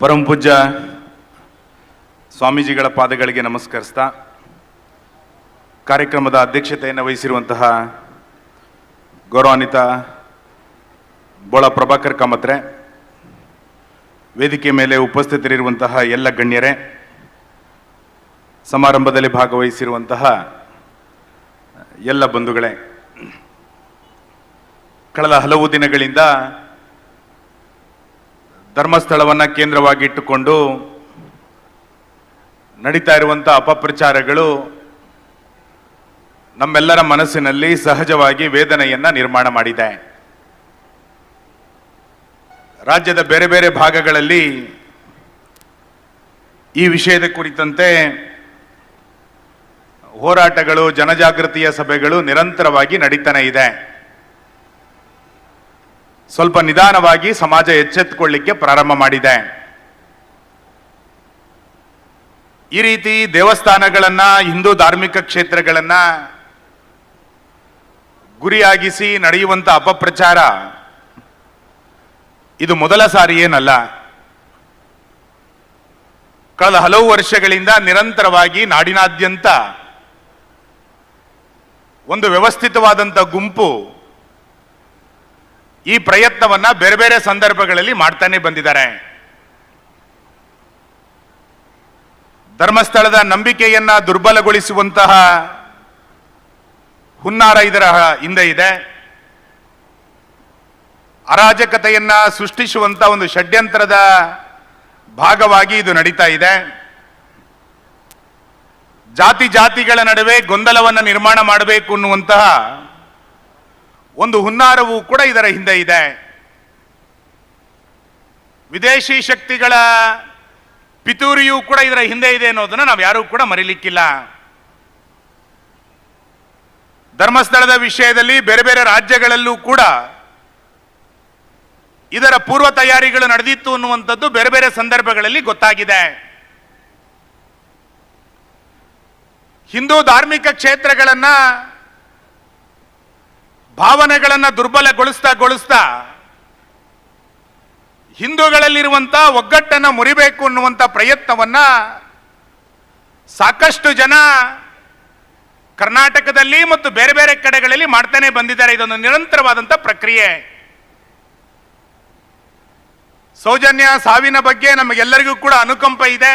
ಪರಮ ಪೂಜ್ಯ ಸ್ವಾಮೀಜಿಗಳ ಪಾದಗಳಿಗೆ ನಮಸ್ಕರಿಸ್ತಾ ಕಾರ್ಯಕ್ರಮದ ಅಧ್ಯಕ್ಷತೆಯನ್ನು ವಹಿಸಿರುವಂತಹ ಗೌರವಾನ್ವಿತ ಬೋಳ ಪ್ರಭಾಕರ್ ಕಾಮತ್ರೆ, ವೇದಿಕೆ ಮೇಲೆ ಉಪಸ್ಥಿತರಿರುವಂತಹ ಎಲ್ಲ ಗಣ್ಯರೇ, ಸಮಾರಂಭದಲ್ಲಿ ಭಾಗವಹಿಸಿರುವಂತಹ ಎಲ್ಲ ಬಂಧುಗಳೇ, ಕಳೆದ ಹಲವು ದಿನಗಳಿಂದ ಧರ್ಮಸ್ಥಳವನ್ನು ಕೇಂದ್ರವಾಗಿಟ್ಟುಕೊಂಡು ನಡೀತಾ ಇರುವಂಥ ಅಪಪ್ರಚಾರಗಳು ನಮ್ಮೆಲ್ಲರ ಮನಸ್ಸಿನಲ್ಲಿ ಸಹಜವಾಗಿ ವೇದನೆಯನ್ನು ನಿರ್ಮಾಣ ಮಾಡಿದೆ. ರಾಜ್ಯದ ಬೇರೆ ಬೇರೆ ಭಾಗಗಳಲ್ಲಿ ಈ ವಿಷಯದ ಕುರಿತಂತೆ ಹೋರಾಟಗಳು, ಜನಜಾಗೃತಿಯ ಸಭೆಗಳು ನಿರಂತರವಾಗಿ ನಡೀತಾನೆ ಇದೆ. ಸ್ವಲ್ಪ ನಿಧಾನವಾಗಿ ಸಮಾಜ ಎಚ್ಚೆತ್ತುಕೊಳ್ಳಿಕ್ಕೆ ಪ್ರಾರಂಭ ಮಾಡಿದೆ. ಈ ರೀತಿ ದೇವಸ್ಥಾನಗಳನ್ನ, ಹಿಂದೂ ಧಾರ್ಮಿಕ ಕ್ಷೇತ್ರಗಳನ್ನ ಗುರಿಯಾಗಿಸಿ ನಡೆಯುವಂತ ಅಪಪ್ರಚಾರ ಇದು ಮೊದಲ ಸಾರಿ ಏನಲ್ಲ. ಕಳೆದ ಹಲವು ವರ್ಷಗಳಿಂದ ನಿರಂತರವಾಗಿ ನಾಡಿನಾದ್ಯಂತ ಒಂದು ವ್ಯವಸ್ಥಿತವಾದಂಥ ಗುಂಪು ಈ ಪ್ರಯತ್ನವನ್ನ ಬೇರೆ ಬೇರೆ ಸಂದರ್ಭಗಳಲ್ಲಿ ಮಾಡ್ತಾನೆ ಬಂದಿದ್ದಾರೆ. ಧರ್ಮಸ್ಥಳದ ನಂಬಿಕೆಯನ್ನ ದುರ್ಬಲಗೊಳಿಸುವಂತಹ ಹುನ್ನಾರ ಇದರ ಹಿಂದೆ ಇದೆ. ಅರಾಜಕತೆಯನ್ನ ಸೃಷ್ಟಿಸುವಂತ ಒಂದು ಷಡ್ಯಂತ್ರದ ಭಾಗವಾಗಿ ಇದು ನಡೀತಾ ಇದೆ. ಜಾತಿ ಜಾತಿಗಳ ನಡುವೆ ಗೊಂದಲವನ್ನು ನಿರ್ಮಾಣ ಮಾಡಬೇಕು ಅನ್ನುವಂತಹ ಒಂದು ಹುನ್ನಾರವೂ ಕೂಡ ಇದರ ಹಿಂದೆ ಇದೆ. ವಿದೇಶಿ ಶಕ್ತಿಗಳ ಪಿತೂರಿಯೂ ಕೂಡ ಇದರ ಹಿಂದೆ ಇದೆ ಅನ್ನೋದನ್ನ ನಾವು ಯಾರೂ ಕೂಡ ಮರಿಲಿಕ್ಕಿಲ್ಲ. ಧರ್ಮಸ್ಥಳದ ವಿಷಯದಲ್ಲಿ ಬೇರೆ ಬೇರೆ ರಾಜ್ಯಗಳಲ್ಲೂ ಕೂಡ ಇದರ ಪೂರ್ವ ತಯಾರಿಗಳು ನಡೆದಿತ್ತು ಅನ್ನುವಂಥದ್ದು ಬೇರೆ ಬೇರೆ ಸಂದರ್ಭಗಳಲ್ಲಿ ಗೊತ್ತಾಗಿದೆ. ಹಿಂದೂ ಧಾರ್ಮಿಕ ಕ್ಷೇತ್ರಗಳನ್ನ ಭಾವನೆಗಳನ್ನ ದುರ್ಬಲಗೊಳಿಸ್ತಾ ಗೊಳಿಸ್ತಾ ಹಿಂದೂಗಳಲ್ಲಿರುವಂತ ಒಗ್ಗಟ್ಟನ್ನ ಮುರಿಬೇಕು ಅನ್ನುವಂತ ಪ್ರಯತ್ನವನ್ನ ಸಾಕಷ್ಟು ಜನ ಕರ್ನಾಟಕದಲ್ಲಿ ಮತ್ತು ಬೇರೆ ಬೇರೆ ಕಡೆಗಳಲ್ಲಿ ಮಾಡ್ತಾನೆ ಬಂದಿದ್ದಾರೆ. ಇದೊಂದು ನಿರಂತರವಾದಂಥ ಪ್ರಕ್ರಿಯೆ. ಸೌಜನ್ಯ ಸಾವಿನ ಬಗ್ಗೆ ನಮಗೆಲ್ಲರಿಗೂ ಕೂಡ ಅನುಕಂಪ ಇದೆ.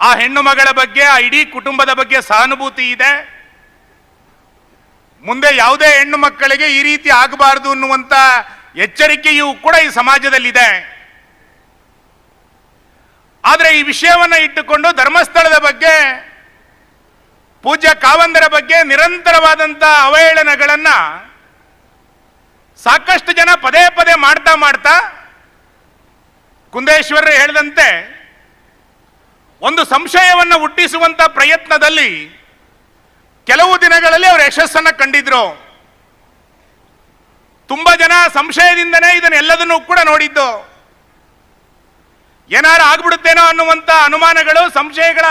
ಆ ಹೆಣ್ಣು ಮಗಳ ಬಗ್ಗೆ, ಆ ಇಡೀ ಕುಟುಂಬದ ಬಗ್ಗೆ ಸಹಾನುಭೂತಿ ಇದೆ. ಮುಂದೆ ಯಾವುದೇ ಹೆಣ್ಣು ಮಕ್ಕಳಿಗೆ ಈ ರೀತಿ ಆಗಬಾರದು ಅನ್ನುವಂತ ಎಚ್ಚರಿಕೆಯೂ ಕೂಡ ಈ ಸಮಾಜದಲ್ಲಿದೆ. ಆದರೆ ಈ ವಿಷಯವನ್ನು ಇಟ್ಟುಕೊಂಡು ಧರ್ಮಸ್ಥಳದ ಬಗ್ಗೆ, ಪೂಜ್ಯ ಕಾವಂದರ ಬಗ್ಗೆ ನಿರಂತರವಾದಂಥ ಅವಹೇಳನಗಳನ್ನ ಸಾಕಷ್ಟು ಜನ ಪದೇ ಪದೇ ಮಾಡ್ತಾ ಮಾಡ್ತಾ ಕುಂದೇಶ್ವರ ಹೇಳಿದಂತೆ ಒಂದು ಸಂಶಯವನ್ನು ಹುಟ್ಟಿಸುವಂಥ ಪ್ರಯತ್ನದಲ್ಲಿ ಕೆಲವು ದಿನಗಳಲ್ಲಿ ಅವರು ಯಶಸ್ಸನ್ನು ಕಂಡಿದ್ರು. ತುಂಬಾ ಜನ ಸಂಶಯದಿಂದನೇ ಇದನ್ನೆಲ್ಲದನ್ನು ಕೂಡ ನೋಡಿದ್ದು. ಏನಾರು ಆಗ್ಬಿಡುತ್ತೇನೋ ಅನ್ನುವಂಥ ಅನುಮಾನಗಳು, ಸಂಶಯಗಳ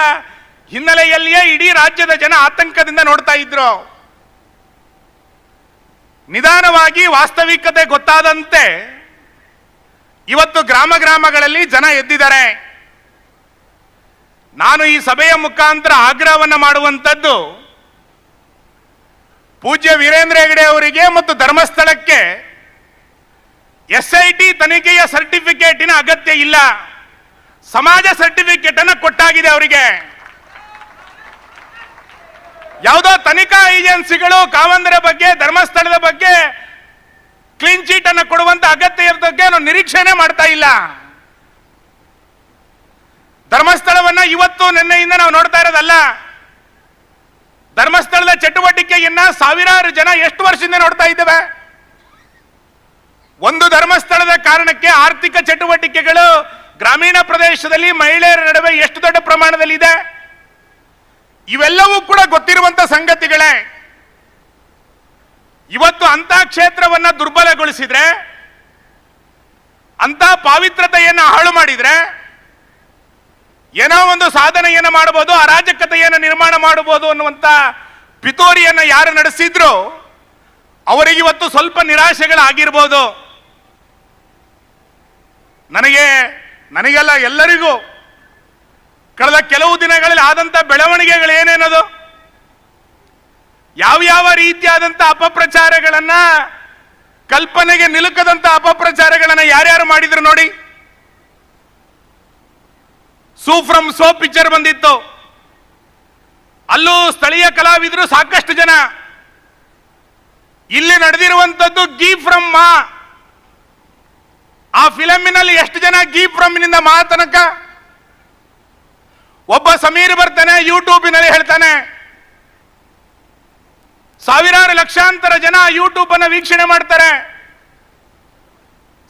ಹಿನ್ನೆಲೆಯಲ್ಲಿಯೇ ಇಡೀ ರಾಜ್ಯದ ಜನ ಆತಂಕದಿಂದ ನೋಡ್ತಾ ಇದ್ರು. ನಿಧಾನವಾಗಿ ವಾಸ್ತವಿಕತೆ ಗೊತ್ತಾದಂತೆ ಇವತ್ತು ಗ್ರಾಮ ಗ್ರಾಮಗಳಲ್ಲಿ ಜನ ಎದ್ದಿದ್ದಾರೆ. ನಾನು ಈ ಸಭೆಯ ಮುಖಾಂತರ ಆಗ್ರಹವನ್ನು ಮಾಡುವಂಥದ್ದು ಪೂಜ್ಯ ವೀರೇಂದ್ರ ಹೆಗಡೆ ಅವರಿಗೆ ಮತ್ತು ಧರ್ಮಸ್ಥಳಕ್ಕೆ ಎಸ್ ಐ ಟಿ ತನಿಖೆಯ ಸರ್ಟಿಫಿಕೇಟಿನ ಅಗತ್ಯ ಇಲ್ಲ. ಸಮಾಜ ಸರ್ಟಿಫಿಕೇಟ್ ಅನ್ನು ಕೊಟ್ಟಾಗಿದೆ ಅವರಿಗೆ. ಯಾವುದೋ ತನಿಖಾ ಏಜೆನ್ಸಿಗಳು ಕಾಮಂದರ ಬಗ್ಗೆ, ಧರ್ಮಸ್ಥಳದ ಬಗ್ಗೆ ಕ್ಲೀನ್ ಚೀಟ್ ಅನ್ನು ಕೊಡುವಂತ ಅಗತ್ಯ ಇರೋದಕ್ಕೆ ನಾವು ನಿರೀಕ್ಷೆನೆ ಮಾಡ್ತಾ ಇಲ್ಲ. ಧರ್ಮಸ್ಥಳವನ್ನ ಇವತ್ತು ನಿನ್ನೆಯಿಂದ ನಾವು ನೋಡ್ತಾ ಇರೋದಲ್ಲ. ಧರ್ಮಸ್ಥಳದ ಚಟುವಟಿಕೆಯನ್ನ ಸಾವಿರಾರು ಜನ ಎಷ್ಟು ವರ್ಷದಿಂದ ನೋಡ್ತಾ ಇದ್ದೇವೆ? ಒಂದು ಧರ್ಮಸ್ಥಳದ ಕಾರಣಕ್ಕೆ ಆರ್ಥಿಕ ಚಟುವಟಿಕೆಗಳು ಗ್ರಾಮೀಣ ಪ್ರದೇಶದಲ್ಲಿ ಮಹಿಳೆಯರ ನಡುವೆ ಎಷ್ಟು ದೊಡ್ಡ ಪ್ರಮಾಣದಲ್ಲಿ ಇದೆ ಇವೆಲ್ಲವೂ ಕೂಡ ಗೊತ್ತಿರುವಂತ ಸಂಗತಿಗಳೇ. ಇವತ್ತು ಅಂತ ಕ್ಷೇತ್ರವನ್ನ ದುರ್ಬಲಗೊಳಿಸಿದ್ರೆ ಅಂತ ಪಾವಿತ್ರತೆಯನ್ನು ಹಾಳು ಮಾಡಿದ್ರೆ ಏನೋ ಒಂದು ಸಾಧನೆಯನ್ನು ಮಾಡಬಹುದು ಅರಾಜಕತೆಯನ್ನು ನಿರ್ಮಾಣ ಮಾಡಬಹುದು ಅನ್ನುವಂತ ಪಿತೋರಿಯನ್ನ ಯಾರು ನಡೆಸಿದ್ರು, ಅವರಿಗೆ ಇವತ್ತು ಸ್ವಲ್ಪ ನಿರಾಶೆಗಳಾಗಿರ್ಬೋದು. ನನಗೆ, ನನಗೆಲ್ಲ ಎಲ್ಲರಿಗೂ ಕಳೆದ ಕೆಲವು ದಿನಗಳಲ್ಲಿ ಆದಂತ ಬೆಳವಣಿಗೆಗಳು ಏನೇನದು? ಯಾವ ಯಾವ ರೀತಿಯಾದಂತ ಅಪಪ್ರಚಾರಗಳನ್ನ, ಕಲ್ಪನೆಗೆ ನಿಲುಕದಂತ ಅಪಪ್ರಚಾರಗಳನ್ನ ಯಾರ್ಯಾರು ಮಾಡಿದ್ರು ನೋಡಿ? ಸೂ ಫ್ರಮ್ ಸೋ ಪಿಕ್ಚರ್ ಬಂದಿತ್ತು. ಅಲ್ಲೂ ಸ್ಥಳೀಯ ಕಲಾವಿದರು ಸಾಕಷ್ಟು ಜನ. ಇಲ್ಲಿ ನಡೆದಿರುವಂತದ್ದು ಗಿ ಫ್ರಮ್ ಮಾ. ಆ ಫಿಲಮಿನಲ್ಲಿ ಎಷ್ಟು ಜನ ಗಿ ಫ್ರಮ್ನಿಂದ ಮಾ ತನಕ? ಒಬ್ಬ ಸಮೀರ್ ಬರ್ತಾನೆ, ಯೂಟ್ಯೂಬಿನಲ್ಲಿ ಹೇಳ್ತಾನೆ. ಸಾವಿರಾರು ಲಕ್ಷಾಂತರ ಜನ ಯೂಟ್ಯೂಬ್ ಅನ್ನ ವೀಕ್ಷಣೆ ಮಾಡ್ತಾರೆ.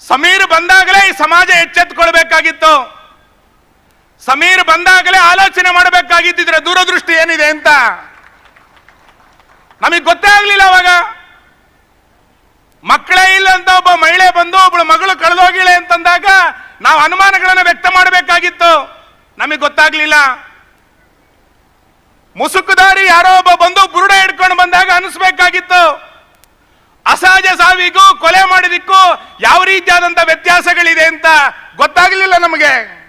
ಸಮೀರ್ ಬಂದಾಗಲೇ ಈ ಸಮಾಜ ಎಚ್ಚೆತ್ತುಕೊಳ್ಬೇಕಾಗಿತ್ತು ಸಮೀರ್ ಬಂದಾಗಲೇ ಆಲೋಚನೆ ಮಾಡಬೇಕಾಗಿದ್ದಿದ್ರೆ ದೂರದೃಷ್ಟಿ ಏನಿದೆ ಅಂತ? ನಮಗೆ ಗೊತ್ತೇ ಆಗ್ಲಿಲ್ಲ ಅವಾಗ. ಮಕ್ಕಳೇ ಇಲ್ಲ ಅಂತ ಒಬ್ಬ ಮಹಿಳೆ ಬಂದು ಒಬ್ಬಳು ಮಗಳು ಕಳೆದೋಗಿಳೆ ಅಂತಂದಾಗ ನಾವು ಅನುಮಾನಗಳನ್ನು ವ್ಯಕ್ತ ಮಾಡಬೇಕಾಗಿತ್ತು. ನಮಗೆ ಗೊತ್ತಾಗ್ಲಿಲ್ಲ. ಮುಸುಕುದಾರಿ ಯಾರೋ ಒಬ್ಬ ಬಂದು ಬುರುಡೆ ಹಿಡ್ಕೊಂಡು ಬಂದಾಗ ಅನಿಸ್ಬೇಕಾಗಿತ್ತು. ಅಸಹಜ ಸಾವಿಗೂ ಕೊಲೆ ಮಾಡಿದಕ್ಕೂ ಯಾವ ರೀತಿಯಾದಂತ ವ್ಯತ್ಯಾಸಗಳಿದೆ ಅಂತ ಗೊತ್ತಾಗ್ಲಿಲ್ಲ ನಮಗೆ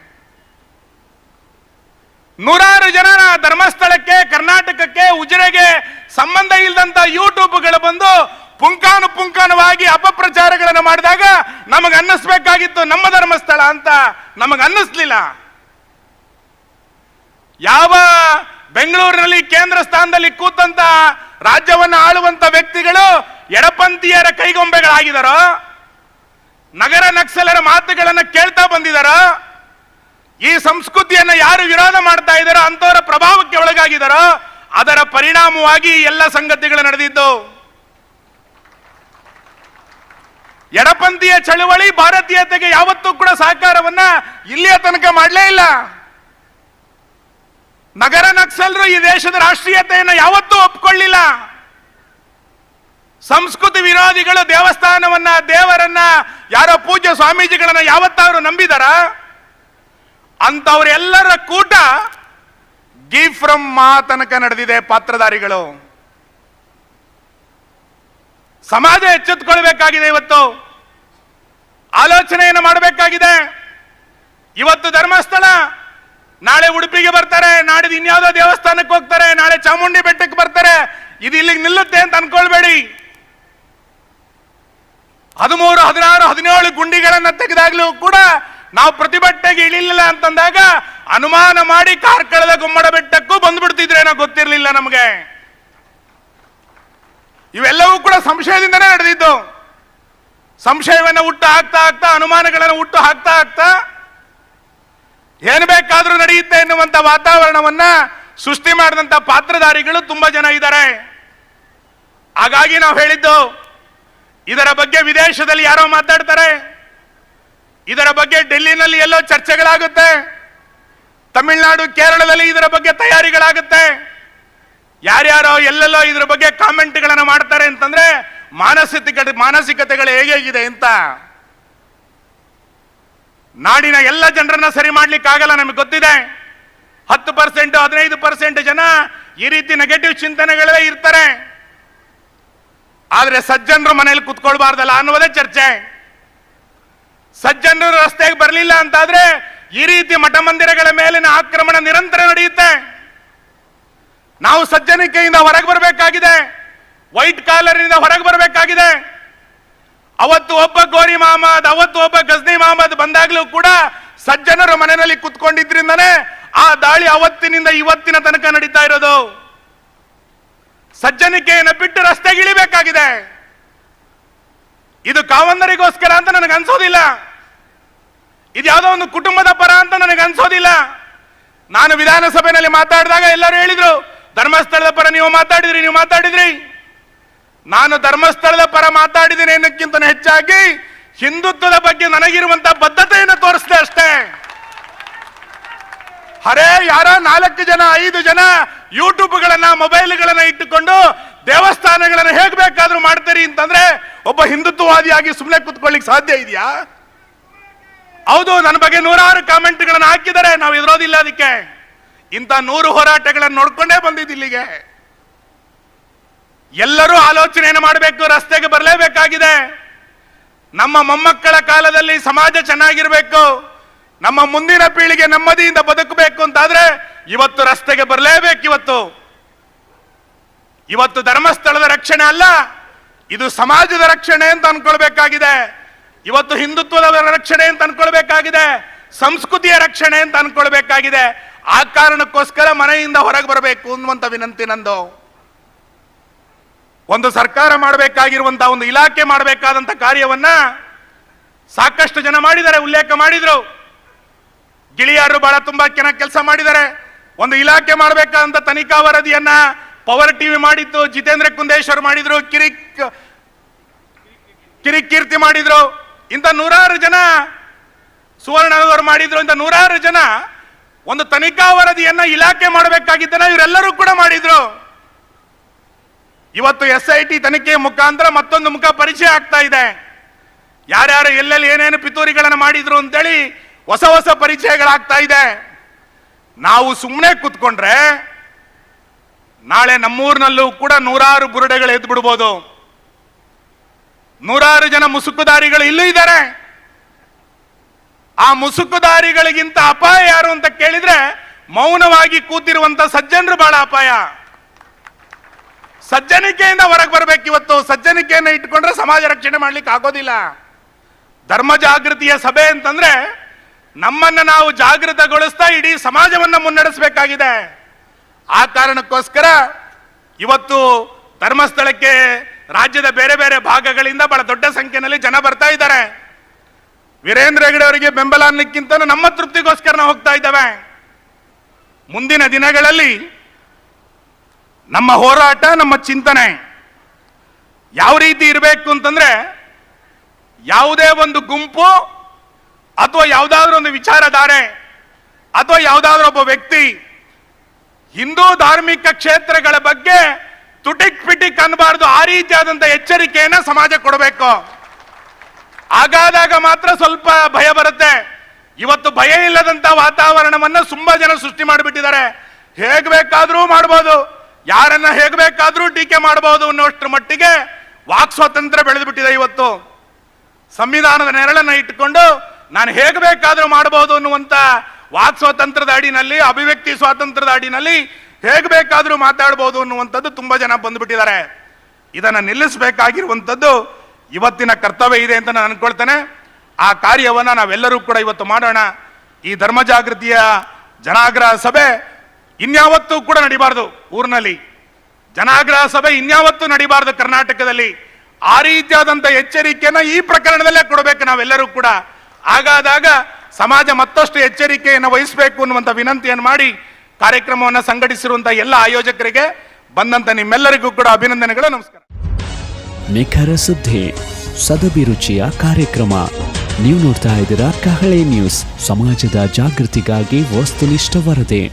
ನೂರಾರು ಜನರ ಧರ್ಮಸ್ಥಳಕ್ಕೆ, ಕರ್ನಾಟಕಕ್ಕೆ, ಉಜಿರೆಗೆ ಸಂಬಂಧ ಇಲ್ಲದಂತ ಯೂಟ್ಯೂಬ್ಗಳು ಬಂದು ಪುಂಕಾನು ಪುಂಕಾನುವಾಗಿ ಅಪಪ್ರಚಾರಗಳನ್ನು ಮಾಡಿದಾಗ ನಮಗೆ ಅನ್ನಿಸ್ಬೇಕಾಗಿತ್ತು, ನಮ್ಮ ಧರ್ಮಸ್ಥಳ ಅಂತ. ನಮಗೆ ಅನ್ನಿಸ್ಲಿಲ್ಲ. ಯಾವ ಬೆಂಗಳೂರಿನಲ್ಲಿ ಕೇಂದ್ರ ಸ್ಥಾನದಲ್ಲಿ ಕೂತಂತ ರಾಜ್ಯವನ್ನು ಆಳುವಂತ ವ್ಯಕ್ತಿಗಳು ಎಡಪಂಥೀಯರ ಕೈಗೊಂಬೆಗಳಾಗಿದಾರೋ, ನಗರ ನಕ್ಸಲರ ಮಾತುಗಳನ್ನು ಕೇಳ್ತಾ ಬಂದಿದಾರೋ ಈ ಸಂಸ್ಕೃತಿಯನ್ನ ಯಾರು ವಿರೋಧ ಮಾಡ್ತಾ ಇದ್ದಾರೋ ಅಂತವರ ಪ್ರಭಾವಕ್ಕೆ ಒಳಗಾಗಿದ್ದಾರೋ ಅದರ ಪರಿಣಾಮವಾಗಿ ಎಲ್ಲ ಸಂಗತಿಗಳು ನಡೆದಿದ್ದು. ಎಡಪಂಥೀಯ ಚಳುವಳಿ ಭಾರತೀಯತೆಗೆ ಯಾವತ್ತೂ ಕೂಡ ಸಹಕಾರವನ್ನ ಇಲ್ಲಿಯ ತನಕ ಮಾಡಲೇ ಇಲ್ಲ. ನಗರ ನಕ್ಸಲ್ರು ಈ ದೇಶದ ರಾಷ್ಟ್ರೀಯತೆಯನ್ನು ಯಾವತ್ತೂ ಒಪ್ಕೊಳ್ಳಿಲ್ಲ. ಸಂಸ್ಕೃತಿ ವಿರೋಧಿಗಳು ದೇವಸ್ಥಾನವನ್ನ, ದೇವರನ್ನ, ಯಾರೋ ಪೂಜ್ಯ ಸ್ವಾಮೀಜಿಗಳನ್ನ ಯಾವತ್ತಾದ್ರು ನಂಬಿದಾರ? ಅಂತವರೆಲ್ಲರ ಕೂಟ ಗಿ ಫ್ರಮ್ ಮಾ ತನಕ ನಡೆದಿದೆ ಪಾತ್ರಧಾರಿಗಳು. ಸಮಾಜ ಎಚ್ಚೆತ್ತುಕೊಳ್ಬೇಕಾಗಿದೆ ಇವತ್ತು. ಆಲೋಚನೆಯನ್ನು ಮಾಡಬೇಕಾಗಿದೆ. ಇವತ್ತು ಧರ್ಮಸ್ಥಳ, ನಾಳೆ ಉಡುಪಿಗೆ ಬರ್ತಾರೆ, ನಾಡಿದ್ದು ಇನ್ಯಾವುದೋ ದೇವಸ್ಥಾನಕ್ಕೆ ಹೋಗ್ತಾರೆ, ನಾಳೆ ಚಾಮುಂಡಿ ಬೆಟ್ಟಕ್ಕೆ ಬರ್ತಾರೆ, ಇದು ಇಲ್ಲಿಗೆ ನಿಲ್ಲುತ್ತೆ ಅಂತ ಅನ್ಕೊಳ್ಬೇಡಿ. ಹದಿಮೂರು, ಹದಿನಾರು, ಹದಿನೇಳು ಗುಂಡಿಗಳನ್ನ ತೆಗೆದಾಗ್ಲೂ ಕೂಡ ನಾವು ಪ್ರತಿಭಟನೆಗೆ ಇಳಿಲಿಲ್ಲ ಅಂತಂದಾಗ ಅನುಮಾನ ಮಾಡಿ ಕಾರ್ಕಳದ ಗುಮ್ಮಡ ಬೆಟ್ಟಕ್ಕೂ ಬಂದ್ಬಿಡ್ತಿದ್ರೇನೋ ಗೊತ್ತಿರಲಿಲ್ಲ ನಮಗೆ. ಇವೆಲ್ಲವೂ ಕೂಡ ಸಂಶಯದಿಂದನೇ ನಡೆದಿದ್ದು. ಸಂಶಯವನ್ನು ಹುಟ್ಟು ಹಾಕ್ತಾ ಹಾಕ್ತಾ, ಅನುಮಾನಗಳನ್ನು ಹುಟ್ಟು ಹಾಕ್ತಾ ಹಾಕ್ತಾ, ಏನು ಬೇಕಾದರೂ ನಡೆಯುತ್ತೆ ಎನ್ನುವಂಥ ವಾತಾವರಣವನ್ನ ಸೃಷ್ಟಿ ಮಾಡಿದಂಥ ಪಾತ್ರಧಾರಿಗಳು ತುಂಬಾ ಜನ ಇದ್ದಾರೆ. ಹಾಗಾಗಿ ನಾವು ಹೇಳಿದ್ದು, ಇದರ ಬಗ್ಗೆ ವಿದೇಶದಲ್ಲಿ ಯಾರೋ ಮಾತಾಡ್ತಾರೆ. ಇದರ ಬಗ್ಗೆ ಡೆಲ್ಲಿನಲ್ಲಿ ಎಲ್ಲೋ ಚರ್ಚೆಗಳಾಗುತ್ತೆ. ತಮಿಳುನಾಡು, ಕೇರಳದಲ್ಲಿ ಇದರ ಬಗ್ಗೆ ತಯಾರಿಗಳಾಗುತ್ತೆ. ಯಾರ್ಯಾರೋ ಎಲ್ಲೆಲ್ಲೋ ಇದ್ರ ಬಗ್ಗೆ ಕಾಮೆಂಟ್ಗಳನ್ನು ಮಾಡ್ತಾರೆ ಅಂತಂದ್ರೆ ಮಾನಸಿಕ ಮಾನಸಿಕತೆಗಳು ಹೇಗಿದೆ ಅಂತ. ನಾಡಿನ ಎಲ್ಲ ಜನರನ್ನ ಸರಿ ಮಾಡ್ಲಿಕ್ಕೆ ಆಗಲ್ಲ ನಮಗೆ ಗೊತ್ತಿದೆ. ಹತ್ತು ಪರ್ಸೆಂಟ್, ಹದಿನೈದು ಪರ್ಸೆಂಟ್ ಜನ ಈ ರೀತಿ ನೆಗೆಟಿವ್ ಚಿಂತನೆಗಳೇ ಇರ್ತಾರೆ. ಆದ್ರೆ ಸಜ್ಜನರು ಮನೇಲಿ ಕುತ್ಕೊಳ್ಬಾರ್ದಲ್ಲ ಅನ್ನೋದೇ ಚರ್ಚೆ. ಸಜ್ಜನರು ರಸ್ತೆಗೆ ಬರಲಿಲ್ಲ ಅಂತಾದ್ರೆ ಈ ರೀತಿ ಮಠ ಮಂದಿರಗಳ ಮೇಲಿನ ಆಕ್ರಮಣ ನಿರಂತರ ನಡೆಯುತ್ತೆ. ನಾವು ಸಜ್ಜನಿಕೆಯಿಂದ ಹೊರಗೆ ಬರಬೇಕಾಗಿದೆ. ವೈಟ್ ಕಾಲರ್ನಿಂದ ಹೊರಗೆ ಬರಬೇಕಾಗಿದೆ. ಅವತ್ತು ಒಬ್ಬ ಗೋರಿ ಮಹಮ್ಮದ್ ಅವತ್ತು ಒಬ್ಬ ಗಜ್ನಿ ಮಹಮ್ಮದ್ ಬಂದಾಗಲೂ ಕೂಡ ಸಜ್ಜನರು ಮನೆಯಲ್ಲಿ ಕುತ್ಕೊಂಡಿದ್ರಿಂದನೇ ಆ ದಾಳಿ ಅವತ್ತಿನಿಂದ ಇವತ್ತಿನ ತನಕ ನಡೀತಾ ಇರೋದು. ಸಜ್ಜನಿಕೆಯನ್ನು ಬಿಟ್ಟು ರಸ್ತೆಗೆ ಇಳಿಬೇಕಾಗಿದೆ. ಇದು ಕಾವಂದರಿಗೋಸ್ಕರ ಅಂತ ನನಗೆ ಅನ್ಸೋದಿಲ್ಲ. ಇದು ಯಾವುದೋ ಒಂದು ಕುಟುಂಬದ ಪರ ಅಂತ ನನಗೆ ಅನ್ಸೋದಿಲ್ಲ. ನಾನು ವಿಧಾನಸಭೆಯಲ್ಲಿ ಮಾತಾಡಿದಾಗ ಎಲ್ಲರೂ ಹೇಳಿದ್ರು, ಧರ್ಮಸ್ಥಳದ ಪರ ನೀವು ಮಾತಾಡಿದ್ರಿ ನೀವು ಮಾತಾಡಿದ್ರಿ. ನಾನು ಧರ್ಮಸ್ಥಳದ ಪರ ಮಾತಾಡಿದ್ದೀನಿ ಅನ್ನಕ್ಕಿಂತ ಹೆಚ್ಚಾಗಿ ಹಿಂದುತ್ವದ ಬಗ್ಗೆ ನನಗಿರುವಂತಹ ಬದ್ಧತೆಯನ್ನು ತೋರಿಸಿದೆ ಅಷ್ಟೇ. ಅರೆ ಯಾರೋ ನಾಲ್ಕು ಜನ, ಐದು ಜನ ಯೂಟ್ಯೂಬ್ಗಳನ್ನ ಮೊಬೈಲ್ಗಳನ್ನ ಇಟ್ಟುಕೊಂಡು ದೇವಸ್ಥಾನಗಳನ್ನು ಹೇಗ್ ಬೇಕಾದ್ರೂ ಮಾಡ್ತೀರಿ ಅಂತಂದ್ರೆ ಒಬ್ಬ ಹಿಂದುತ್ವವಾದಿಯಾಗಿ ಸುಮ್ಮನೆ ಕುತ್ಕೊಳ್ಳಿಕ್ ಸಾಧ್ಯ ಇದೆಯಾ? ಹೌದು, ನನ್ನ ಬಗ್ಗೆ ನೂರಾರು ಕಾಮೆಂಟ್ಗಳನ್ನ ಹಾಕಿದ್ದಾರೆ. ನಾವು ಇರೋದಿಲ್ಲ ಅದಕ್ಕೆ. ಇಂಥ ನೂರು ಹೋರಾಟಗಳನ್ನು ನೋಡ್ಕೊಂಡೇ ಬಂದಿದ್ದು ಇಲ್ಲಿಗೆ. ಎಲ್ಲರೂ ಆಲೋಚನೆಯನ್ನು ಮಾಡಬೇಕು, ರಸ್ತೆಗೆ ಬರಲೇಬೇಕಾಗಿದೆ. ನಮ್ಮ ಮೊಮ್ಮಕ್ಕಳ ಕಾಲದಲ್ಲಿ ಸಮಾಜ ಚೆನ್ನಾಗಿರ್ಬೇಕು. ನಮ್ಮ ಮುಂದಿನ ಪೀಳಿಗೆ ನೆಮ್ಮದಿಯಿಂದ ಬದುಕಬೇಕು ಅಂತಾದ್ರೆ ಇವತ್ತು ರಸ್ತೆಗೆ ಬರಲೇಬೇಕು ಇವತ್ತು. ಇವತ್ತು ಧರ್ಮಸ್ಥಳದ ರಕ್ಷಣೆ ಅಲ್ಲ. ಇದು ಸಮಾಜದ ರಕ್ಷಣೆ ಅಂತ ಅನ್ಕೊಳ್ಬೇಕಾಗಿದೆ. ಇವತ್ತು ಹಿಂದುತ್ವದ ರಕ್ಷಣೆ ಅಂತ ಅನ್ಕೊಳ್ಬೇಕಾಗಿದೆ. ಸಂಸ್ಕೃತಿಯ ರಕ್ಷಣೆ ಅಂತ ಅನ್ಕೊಳ್ಬೇಕಾಗಿದೆ. ಆ ಕಾರಣಕ್ಕೋಸ್ಕರ ಮನೆಯಿಂದ ಹೊರಗೆ ಬರಬೇಕು ಅನ್ನುವಂಥ ವಿನಂತಿ ನಂದು. ಒಂದು ಸರ್ಕಾರ ಮಾಡಬೇಕಾಗಿರುವಂತಹ ಒಂದು ಇಲಾಖೆ ಮಾಡಬೇಕಾದಂತ ಕಾರ್ಯವನ್ನ ಸಾಕಷ್ಟು ಜನ ಮಾಡಿದ್ದಾರೆ, ಉಲ್ಲೇಖ ಮಾಡಿದ್ರು. ಗಿಳಿಯಾರು ಬಹಳ ತುಂಬಾ ಕೆನ ಕೆಲಸ ಮಾಡಿದ್ದಾರೆ. ಒಂದು ಇಲಾಖೆ ಮಾಡಬೇಕಾದಂತ ತನಿಖಾ ವರದಿಯನ್ನ ಪವರ್ ಟಿವಿ ಮಾಡಿತ್ತು ಜಿತೇಂದ್ರ ಕುಂದೇಶ್ವರ್ ಮಾಡಿದ್ರು ಕಿರಿಕ್ ಕೀರ್ತಿ ಮಾಡಿದ್ರು. ಇಂಥ ನೂರಾರು ಜನ ಸುವರ್ಣದವರು ಮಾಡಿದ್ರು. ಇಂಥ ನೂರಾರು ಜನ ಒಂದು ತನಿಖಾ ವರದಿಯನ್ನ ಇಲಾಖೆ ಮಾಡಬೇಕಾಗಿದ್ದನ್ನ ಇವರೆಲ್ಲರೂ ಕೂಡ ಮಾಡಿದ್ರು. ಇವತ್ತು ಎಸ್ ಐ ಟಿ ತನಿಖೆ ಮುಖಾಂತರ ಮತ್ತೊಂದು ಮುಖ ಪರಿಚಯ ಆಗ್ತಾ ಇದೆ. ಯಾರ್ಯಾರು ಎಲ್ಲೆಲ್ಲಿ ಏನೇನು ಪಿತೂರಿಗಳನ್ನು ಮಾಡಿದ್ರು ಅಂತೇಳಿ ಹೊಸ ಹೊಸ ಪರಿಚಯಗಳಾಗ್ತಾ ಇದೆ. ನಾವು ಸುಮ್ಮನೆ ಕೂತ್ಕೊಂಡ್ರೆ ನಾಳೆ ನಮ್ಮೂರಿನಲ್ಲೂ ಕೂಡ ನೂರಾರು ಬುರುಡೆಗಳು ಎದ್ದು ಬಿಡ್ಬೋದು. ನೂರಾರು ಜನ ಮುಸುಕುದಾರಿಗಳು ಇಲ್ಲೂ ಇದ್ದಾರೆ. ಆ ಮುಸುಕುದಾರಿಗಳಿಗಿಂತ ಅಪಾಯ ಯಾರು ಅಂತ ಕೇಳಿದ್ರೆ ಮೌನವಾಗಿ ಕೂತಿರುವಂತ ಸಜ್ಜನರು ಬಹಳ ಅಪಾಯ. ಸಜ್ಜನಿಕೆಯಿಂದ ಹೊರಗೆ ಬರಬೇಕು ಇವತ್ತು. ಸಜ್ಜನಿಕೆಯನ್ನು ಇಟ್ಕೊಂಡ್ರೆ ಸಮಾಜ ರಕ್ಷಣೆ ಮಾಡ್ಲಿಕ್ಕೆ ಆಗೋದಿಲ್ಲ. ಧರ್ಮ ಜಾಗೃತಿಯ ಸಭೆ ಅಂತಂದ್ರೆ ನಮ್ಮನ್ನ ನಾವು ಜಾಗೃತಗೊಳಿಸ್ತಾ ಇಡೀ ಸಮಾಜವನ್ನ ಮುನ್ನಡೆಸಬೇಕಾಗಿದೆ. ಆ ಕಾರಣಕ್ಕೋಸ್ಕರ ಇವತ್ತು ಧರ್ಮಸ್ಥಳಕ್ಕೆ ರಾಜ್ಯದ ಬೇರೆ ಬೇರೆ ಭಾಗಗಳಿಂದ ಬಹಳ ದೊಡ್ಡ ಸಂಖ್ಯೆಯಲ್ಲಿ ಜನ ಬರ್ತಾ ಇದ್ದಾರೆ. ವೀರೇಂದ್ರ ಹೆಗಡೆ ಅವರಿಗೆ ಬೆಂಬಲ ಅನ್ನಕ್ಕಿಂತ ನಮ್ಮ ತೃಪ್ತಿಗೋಸ್ಕರ ನಾವು ಹೋಗ್ತಾ ಇದ್ದೇವೆ. ಮುಂದಿನ ದಿನಗಳಲ್ಲಿ ನಮ್ಮ ಹೋರಾಟ, ನಮ್ಮ ಚಿಂತನೆ ಯಾವ ರೀತಿ ಇರಬೇಕು ಅಂತಂದ್ರೆ ಯಾವುದೇ ಒಂದು ಗುಂಪು ಅಥವಾ ಯಾವುದಾದ್ರೂ ಒಂದು ವಿಚಾರಧಾರೆ ಅಥವಾ ಯಾವುದಾದ್ರೂ ಒಬ್ಬ ವ್ಯಕ್ತಿ ಹಿಂದೂ ಧಾರ್ಮಿಕ ಕ್ಷೇತ್ರಗಳ ಬಗ್ಗೆ ತುಟಿಕ್ ಪಿಟಿಕ್ ಅನ್ಬಾರ್ದು ಆ ರೀತಿಯಾದಂತ ಎಚ್ಚರಿಕೆಯನ್ನ ಸಮಾಜ ಕೊಡಬೇಕು. ಆಗಾದಾಗ ಮಾತ್ರ ಸ್ವಲ್ಪ ಭಯ ಬರುತ್ತೆ. ಇವತ್ತು ಭಯ ಇಲ್ಲದಂತ ವಾತಾವರಣವನ್ನ ತುಂಬಾ ಜನ ಸೃಷ್ಟಿ ಮಾಡಿಬಿಟ್ಟಿದ್ದಾರೆ. ಹೇಗ್ ಬೇಕಾದ್ರೂ ಮಾಡ್ಬೋದು. ಯಾರನ್ನ ಹೇಗ್ ಬೇಕಾದ್ರೂ ಟೀಕೆ ಮಾಡಬಹುದು ಅನ್ನೋಷ್ಟರ ಮಟ್ಟಿಗೆ ವಾಕ್ ಸ್ವಾತಂತ್ರ್ಯ ಬೆಳೆದು ಬಿಟ್ಟಿದೆ ಇವತ್ತು. ಸಂವಿಧಾನದ ನೆರಳನ್ನ ಇಟ್ಟುಕೊಂಡು ನಾನು ಹೇಗೆ ಬೇಕಾದ್ರೂ ಮಾಡಬಹುದು ಅನ್ನುವಂತ ವಾಕ್ ಸ್ವಾತಂತ್ರ್ಯದ ಅಡಿನಲ್ಲಿ, ಅಭಿವ್ಯಕ್ತಿ ಸ್ವಾತಂತ್ರ್ಯದ ಅಡಿನಲ್ಲಿ ಹೇಗೆ ಬೇಕಾದರೂ ಮಾತಾಡಬಹುದು ಅನ್ನುವಂಥದ್ದು ತುಂಬ ಜನ ಬಂದುಬಿಟ್ಟಿದ್ದಾರೆ. ಇದನ್ನು ನಿಲ್ಲಿಸಬೇಕಾಗಿರುವಂಥದ್ದು ಇವತ್ತಿನ ಕರ್ತವ್ಯ ಇದೆ ಅಂತ ನಾನು ಅನ್ಕೊಳ್ತೇನೆ. ಆ ಕಾರ್ಯವನ್ನು ನಾವೆಲ್ಲರೂ ಕೂಡ ಇವತ್ತು ಮಾಡೋಣ. ಈ ಧರ್ಮ ಜಾಗೃತಿಯ ಜನಾಗ್ರಹ ಸಭೆ ಇನ್ಯಾವತ್ತೂ ಕೂಡ ನಡಿಬಾರ್ದು ಊರಿನಲ್ಲಿ. ಜನಾಗ್ರಹ ಸಭೆ ಇನ್ಯಾವತ್ತೂ ನಡಿಬಾರ್ದು ಕರ್ನಾಟಕದಲ್ಲಿ. ಆ ರೀತಿಯಾದಂಥ ಎಚ್ಚರಿಕೆಯನ್ನು ಈ ಪ್ರಕರಣದಲ್ಲೇ ಕೊಡಬೇಕು ನಾವೆಲ್ಲರೂ ಕೂಡ. ಹಾಗಾದಾಗ ಸಮಾಜ ಮತ್ತಷ್ಟು ಎಚ್ಚರಿಕೆಯನ್ನು ವಹಿಸಬೇಕು ಅನ್ನುವಂಥ ವಿನಂತಿಯನ್ನು ಮಾಡಿ ಕಾರ್ಯಕ್ರಮವನ್ನು ಸಂಘಟಿಸಿರುವಂತಹ ಎಲ್ಲ ಆಯೋಜಕರಿಗೆ ಬಂದಂತ ನಿಮ್ಮೆಲ್ಲರಿಗೂ ಕೂಡ ಅಭಿನಂದನೆಗಳು, ನಮಸ್ಕಾರ. ನಿಖರ ಸುದ್ದಿ ಸದಭಿರುಚಿಯ ಕಾರ್ಯಕ್ರಮ. ನೀವು ನೋಡ್ತಾ ಇದ್ದೀರಾ ಕಹಳೆ ನ್ಯೂಸ್, ಸಮಾಜದ ಜಾಗೃತಿಗಾಗಿ ವಸ್ತುನಿಷ್ಠ ವರದಿ.